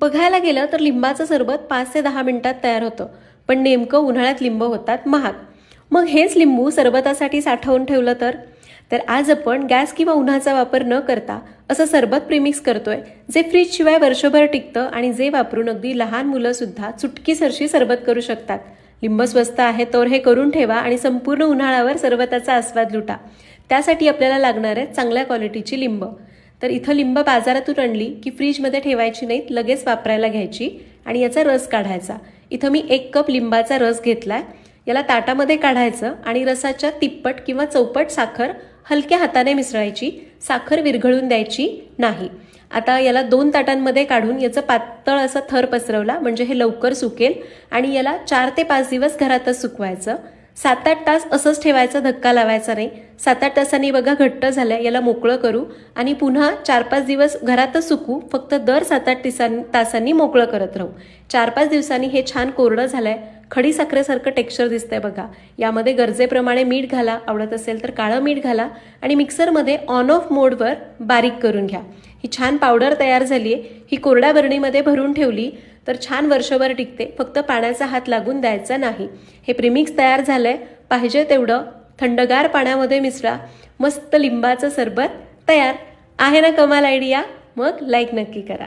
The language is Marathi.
बघायला गेलं तर लिंबाचं सरबत पाच ते दहा मिनिटात तयार होतं. पण नेमकं उन्हाळ्यात लिंब होतात महाग. मग हेच लिंबू सरबतासाठी साठवून ठेवलं तर? तर आज आपण गॅस किंवा उन्हाचा वापर न करता असं सरबत प्रिमिक्स करतोय जे फ्रीजशिवाय वर्षभर टिकतं आणि जे वापरून अगदी लहान मुलं सुद्धा चुटकीसरशी सरबत करू शकतात. लिंब स्वस्त आहे तर हे करून ठेवा आणि संपूर्ण उन्हाळ्यावर सरबताचा आस्वाद लुटा. त्यासाठी आपल्याला लागणार आहे चांगल्या क्वालिटीची लिंब. तर इथं लिंब बाजारातून आणली की फ्रीजमध्ये ठेवायची नाहीत लगेच वापरायला घ्यायची आणि याचा रस काढायचा. इथं मी एक कप लिंबाचा रस घेतलाय. याला ताटामध्ये काढायचं आणि रसाच्या तिप्पट किंवा चौपट साखर हलक्या हाताने मिसळायची. साखर विरघळून द्यायची नाही. आता याला दोन ताटांमध्ये काढून याचं पातळ असा थर पसरवला म्हणजे हे लवकर सुकेल आणि याला चार ते पाच दिवस घरातच सुकवायचं. सात आठ तास असंच ठेवायचा धक्का लावायचा नाही. सात आठ तासांनी बघा घट्ट झालं याला मोकळं करू आणि पुन्हा चार पाच दिवस घरातच सुकू फक्त दर सात आठ दिसां तासांनी मोकळं करत राहू. चार पाच दिवसांनी हे छान कोरडं झालंय खडी साखरेसारखं टेक्स्चर दिसतंय बघा. यामध्ये गरजेप्रमाणे मीठ घाला आवडत असेल तर काळं मीठ घाला आणि मिक्सरमध्ये ऑन ऑफ मोडवर बारीक करून घ्या. ही छान पावडर तयार झाली आहे ही कोरड्या बरणीमध्ये भरून ठेवली तर छान वर्षभर टिकते. फक्त पाण्याचा हात लागून द्यायचा नाही. हे प्रिमिक्स तयार झालंय. पाहिजे तेवढं थंडगार पाण्यामध्ये मिसळा. मस्त लिंबाचं सरबत तयार. आहे ना कमाल आयडिया मग लाईक नक्की करा.